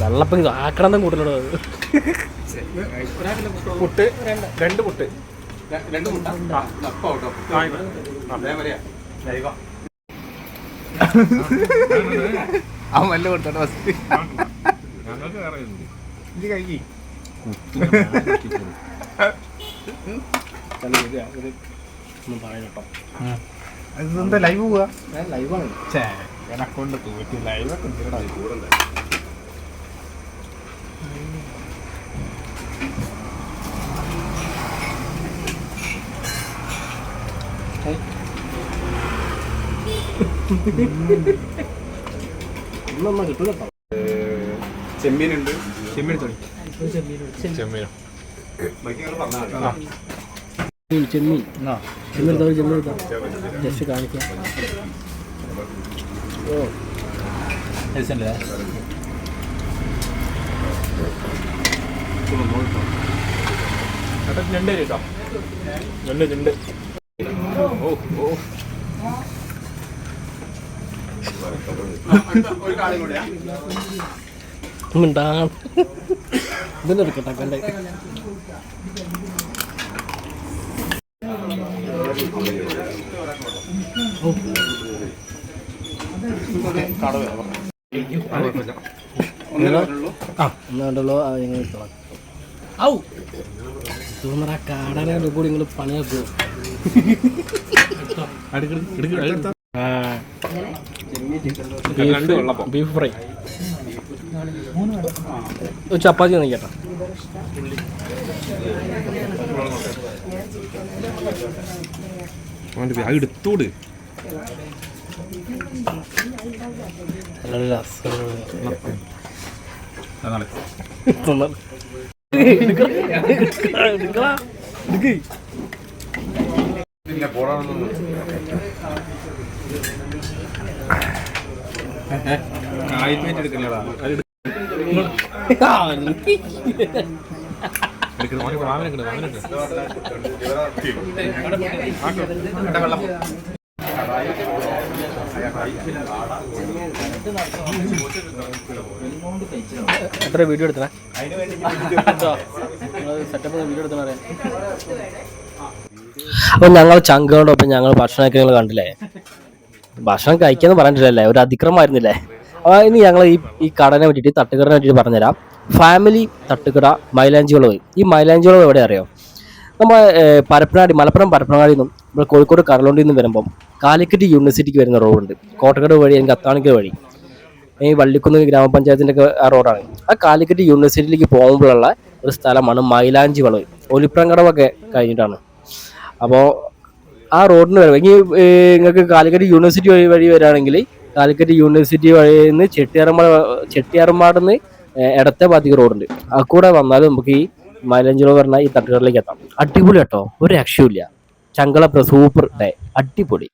വെള്ളപ്പം ആക്രാന്തം കൂട്ടലോ പുട്ട് രണ്ട് പുട്ട്. രണ്ട് മുട്ട? അവൻ വല്ല കൊടുത്തോട്ടെ ഫസ്റ്റ് ഇത് കഴിക്കി എന്താ ലൈവ് പോവാ? ലൈവാണ് ചേ എനക്കൊണ്ട് തോറ്റി ലൈവൊക്കെ എന്തിനാ കൂടെ ഇന്നൊന്നും കിട്ടൂല ചെമ്മീനുണ്ട്. ചെമ്മീൻ ചെമ്മീൻ. ചെമ്മീൻ. ചെമ്മീൻ ജസ്റ്റ് കാണിക്കാം. ഓ ചേട്ടാ ഓ ഓ ആ ഇട്ടോളാം ഔ കൂടി ബീഫ് ഫ്രൈ ചപ്പാത്തി കാണിക്കട്ടെ അത് എടുത്തോട് പിന്നെ പോടാണെന്ന്. എടുക്കണം വാങ്ങനെടുക്കണം വാങ്ങനെടുക്കണം എത്ര വീഡിയോ എടുത്തേ സെറ്റപ്പ് വീഡിയോ എടുത്തേ അറിയാം ഞങ്ങൾ ചങ്കുകളോടൊപ്പം ഞങ്ങൾ ഭക്ഷണമൊക്കെ ഞങ്ങൾ കണ്ടില്ലേ? ഭക്ഷണം കഴിക്കാന്ന് പറഞ്ഞിട്ടില്ലല്ലേ ഒരു അതിക്രമമായിരുന്നില്ലേ? അപ്പൊ ഇനി ഞങ്ങൾ ഈ ഈ കടനെ പറ്റിയിട്ട് തട്ടുകടനെ പറ്റിയിട്ട് പറഞ്ഞുതരാം. ഫാമിലി തട്ടുകട മൈലാഞ്ചി വളവ് ഈ മൈലാഞ്ചി വളവ് എവിടെ അറിയോ? നമ്മൾ പരപ്പനാടി മലപ്പുറം പരപ്പനാടിയിൽ നിന്നും നമ്മൾ കോഴിക്കോട് കടലുണ്ടിൽ നിന്ന് വരുമ്പം കാലിക്കറ്റ് യൂണിവേഴ്സിറ്റിക്ക് വരുന്ന റോഡുണ്ട്. കോട്ടക്കട് വഴി അല്ലെങ്കിൽ അത്താണിക്കൽ വഴി. ഈ വള്ളിക്കുന്ന് ഗ്രാമപഞ്ചായത്തിന്റെ ഒക്കെ ആ റോഡാണ്. ആ കാലിക്കറ്റ് യൂണിവേഴ്സിറ്റിയിലേക്ക് പോകുമ്പോഴുള്ള ഒരു സ്ഥലമാണ് മൈലാഞ്ചി വളവ്. ഒലിപ്രങ്കടമൊക്കെ കഴിഞ്ഞിട്ടാണ്. അപ്പോൾ ആ റോഡിന് വരുമ്പോൾ ഇനി നിങ്ങൾക്ക് കാലിക്കറ്റ് യൂണിവേഴ്സിറ്റി വഴി വഴി വരികയാണെങ്കിൽ കാലിക്കറ്റ് യൂണിവേഴ്സിറ്റി വഴി നിന്ന് ചെട്ടിയാറമ്പാട് ചെട്ടിയാറമ്മാട് നിന്ന് ഇടത്തെ ഭാഗത്തേക്ക് റോഡുണ്ട്. ആ കൂടെ വന്നാലും നമുക്ക് ഈ മൈലഞ്ചിലോ പറഞ്ഞ ഈ തട്ടുകളിലേക്ക് എത്താം. അടിപൊളി കേട്ടോ. ഒരു രക്ഷയില്ല ചങ്കള സൂപ്പർ ഡേ അടിപൊളി.